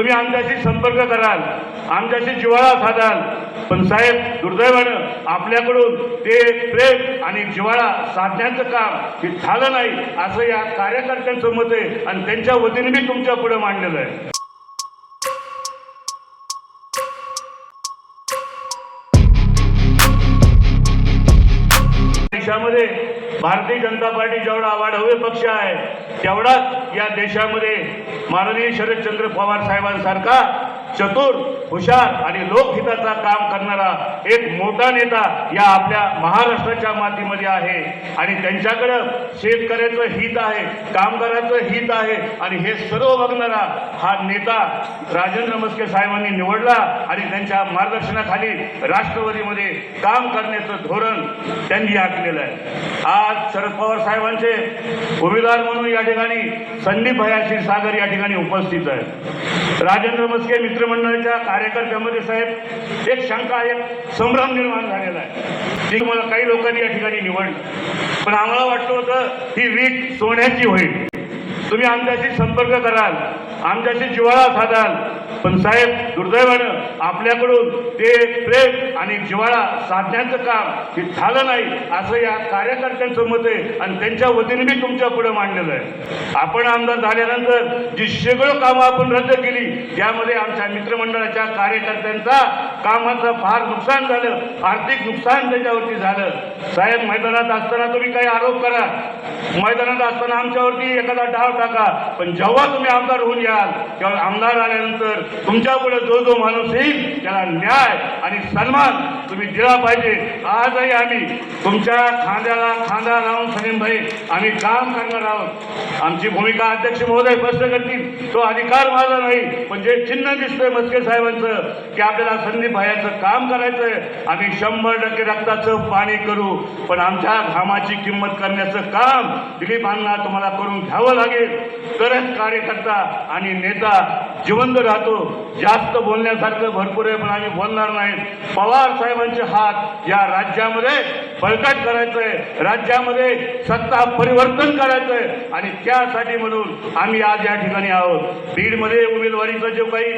तुम्ही आमच्याशी संपर्क कराल आमच्याशी जिव्हाळा साधाल. पण साहेब दुर्दैवानं आपल्याकडून ते प्रेम आणि जिव्हाळा साधण्याचं काम हे झालं नाही असं या कार्यकर्त्यांचं मत आहे आणि त्यांच्या वतीने मी तुमच्यापुढे मांडलेलं आहे. देशामध्ये भारतीय जनता पार्टी जेवढा आवाढव्य पक्ष आहे तेवढाच या देशामध्ये माननीय शरदचंद्र पवार साहेबांसारखा चतुर हुशार आणि लोकहिताचा काम करणारा एक मोठा नेता या आपल्या महाराष्ट्राच्या मातीमध्ये आहे. आणि त्यांच्याकडं शेतकऱ्याचं हित आहे कामगाराचं हित आहे. आणि हे सर्व बघणारा हा नेता राजेंद्र मस्के साहेबांनी निवडला आणि त्यांच्या मार्गदर्शनाखाली राष्ट्रवादीमध्ये काम करण्याचं धोरण त्यांनी आखलेलं आहे. आज शरद पवार साहेबांचे उमेदवार म्हणून या ठिकाणी संदीप भया क्षीरसागर या ठिकाणी उपस्थित आहेत. राजेंद्र मस्के मित्रमंडळाच्या कार्यकर्त्यामध्ये साहेब एक शंका एक संभ्रम निर्माण झालेला आहे. ती मला काही लोकांनी या ठिकाणी निवडलं. पण आम्हाला वाटलं होतं ही वीट सोन्याची होईल. तुम्ही आमच्याशी संपर्क कराल. आमच्याशी जिवाळा साधाल. पण साहेब दुर्दैवानं आपल्याकडून ते प्रेम आणि जिव्हाळा साधण्याचं काम हे झालं नाही असं या कार्यकर्त्यांचं मत आहे आणि त्यांच्या वतीने मी तुमच्यापुढे मांडलेलं आहे. आपण आमदार झाल्यानंतर जी शेकडो कामं आपण रद्द केली त्यामध्ये आमच्या मित्रमंडळाच्या कार्यकर्त्यांचा कामाचं फार नुकसान झालं आर्थिक नुकसान त्याच्यावरती झालं. साहेब मैदानात असताना तुम्ही काही आरोप करा. मैदानात असताना आमच्यावरती एखादा डाव टाका. पण जेव्हा तुम्ही आमदार होऊन या याल त्यावेळी आमदार आल्यानंतर तुमच्यापुढे जो जो माणूस येईल त्याला न्याय आणि सन्मान तुम्ही दिला पाहिजे. आजही आम्ही तुमच्या खांद्याला खांदा लावून सलीम भाई आम्ही काम करणार आहोत. आमची भूमिका अध्यक्ष महोदय स्पष्ट करतील तो अधिकार माझा नाही पण जे चिन्ह दिसतंय मस्के साहेबांचं की आपल्याला संदीप भायाचं काम करायचंय आम्ही शंभर टक्के रक्ताचं पाणी करू पण आमच्या घामाची किंमत करण्याचं काम दिलीप अण्णा तुम्हाला करून घ्यावं लागेल. तरच कार्यकर्ता आणि नेता जिवंत राहतो. जास्त बोलण्यासारखं भरपूर आहे पण आम्ही बोलणार नाही. पवार साहेबांचे हात या राज्यामध्ये बळकट करायचंय. राज्यामध्ये सत्ता परिवर्तन करायचंय. आणि त्यासाठी म्हणून आम्ही आज या ठिकाणी आहोत. बीडमध्ये उमेदवारीचा जो काही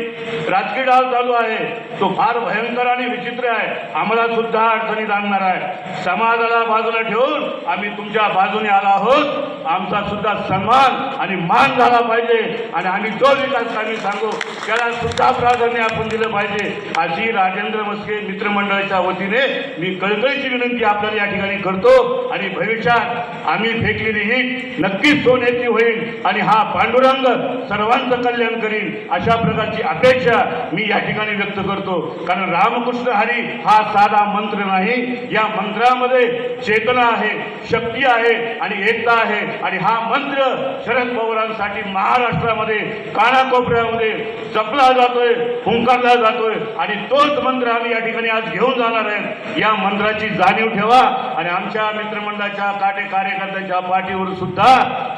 राजकीय डाव चालू आहे तो फार भयंकर आणि विचित्र आहे. आम्हाला सुद्धा अडचणीत आणणार आहे. समाजाला बाजूला ठेवून आम्ही तुमच्या बाजूने आला आहोत. आमचा सुद्धा सन्मान आणि मान झाला पाहिजे. आणि आम्ही जो विकास आम्ही सांगू त्याला सुद्धा प्राधान्य आपण दिलं पाहिजे. अशी राजेंद्र मस्के मित्रमंडळाच्या वतीने मी कळकळीची विनंती आपल्याला या ठिकाणी करतो आणि भविष्यात आम्ही फेकलेली ही नक्कीच सोन्याची होईल आणि हा पांडुरंग सर्वांचं कल्याण करील अशा प्रकारची अपेक्षा मी या ठिकाणी व्यक्त करतो. कारण रामकृष्ण हरी हा साधा मंत्र नाही. या मंत्रामध्ये चेतना आहे शक्ती आहे आणि एकता आहे. आणि हा मंत्र शरद पवारांसाठी महाराष्ट्रामध्ये कानाकोपऱ्यामध्ये जपला जातोय हुंकारला जातोय आणि तोच मंत्र आम्ही या ठिकाणी आज घेऊन जाणार आहे. या मंत्राची जाणीव ठेवा आणि आमच्या मित्रमंडळाच्या काटे कार्यकर्त्यांच्या पाठीवर सुद्धा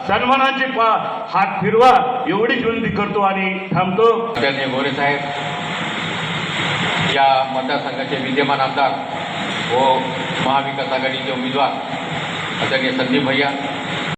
सन्मानाची पा हात फिरवा एवढीच विनंती करतो आणि थांबतो. गोरे साहेब या मतदारसंघाचे विद्यमान आमदार व महाविकास आघाडीचे उमेदवार आदरणीय संदीप भैया